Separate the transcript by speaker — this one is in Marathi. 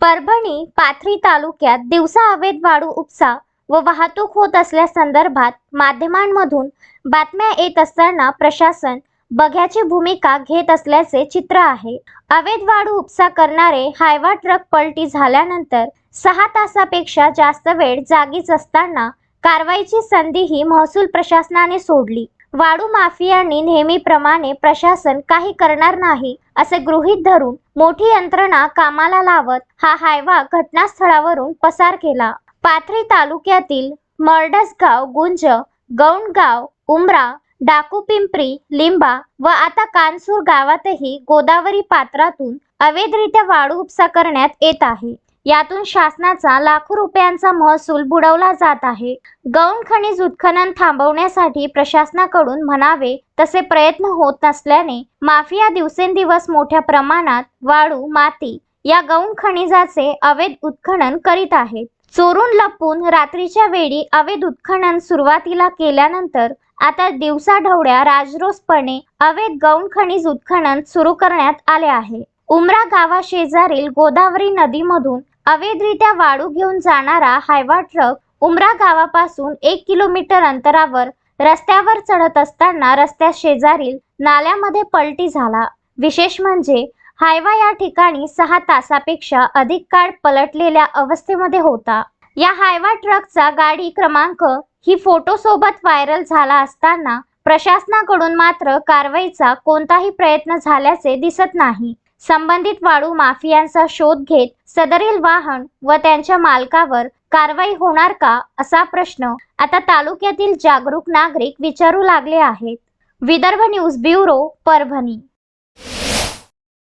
Speaker 1: परभणी पाथरी तालुक्यात दिवसा अवैध वाळू उपसा व वाहतूक होत असल्या संदर्भात माध्यमांमधून बातम्या येत असताना प्रशासन बघ्याची भूमिका घेत असल्याचे चित्र आहे. अवैध वाळू उपसा करणारे हायवा ट्रक पलटी झाल्यानंतर सहा तासापेक्षा जास्त वेळ जागीच असताना कारवाईची संधीही महसूल प्रशासनाने सोडली. वाळू माफियांनी नेहमीप्रमाणे प्रशासन काही करणार नाही असे गृहीत धरून मोठी यंत्रणा कामाला लावत हा हायवा घटनास्थळावरून पसार केला. पाथरी तालुक्यातील मर्डसगाव गुंज गौंडगाव उमरा डाकुपिंपरी लिंबा व आता कानसूर गावातही गोदावरी पात्रातून अवैधरित्या वाळू उपसा करण्यात येत आहे. यातून शासनाचा लाखो रुपयांचा महसूल बुडवला जात आहे. गौण खनिज उत्खनन थांबवण्यासाठी प्रशासनाकडून म्हणावे तसे प्रयत्न होत नसल्याने माफिया दिवसेंदिवस मोठ्या प्रमाणात वाळू माती या गौण खनिजाचे अवैध उत्खनन करीत आहेत. चोरून लपून रात्रीच्या वेळी अवैध उत्खनन सुरुवातीला केल्यानंतर आता दिवसाढवळ्या राजरोसपणे अवैध गौण खनिज उत्खनन सुरू करण्यात आले आहे. उमरा गावाशेजारील गोदावरी नदीमधून अवैधरित्या वाळू घेऊन जाणारा हायवा ट्रक उमरा गावापासून एक किलोमीटर अंतरावर रस्त्यावर चढत असताना रस्त्या शेजारील नाल्यामध्ये पलटी झाला. विशेष म्हणजे हायवा या ठिकाणी सहा तासापेक्षा अधिक काळ पलटलेल्या अवस्थेमध्ये होता. या हायवा ट्रकचा गाडी क्रमांक ही फोटो सोबत व्हायरल झाला असताना प्रशासनाकडून मात्र कारवाईचा कोणताही प्रयत्न झाल्याचे दिसत नाही. संबंधित वाळू माफियांचा शोध घेत सदरील वाहन व त्यांच्या मालकावर कारवाई होणार का असा प्रश्न आता तालुक्यातील जागरूक नागरिक विचारू लागले आहेत. Vidarbha news bureau Parbhani.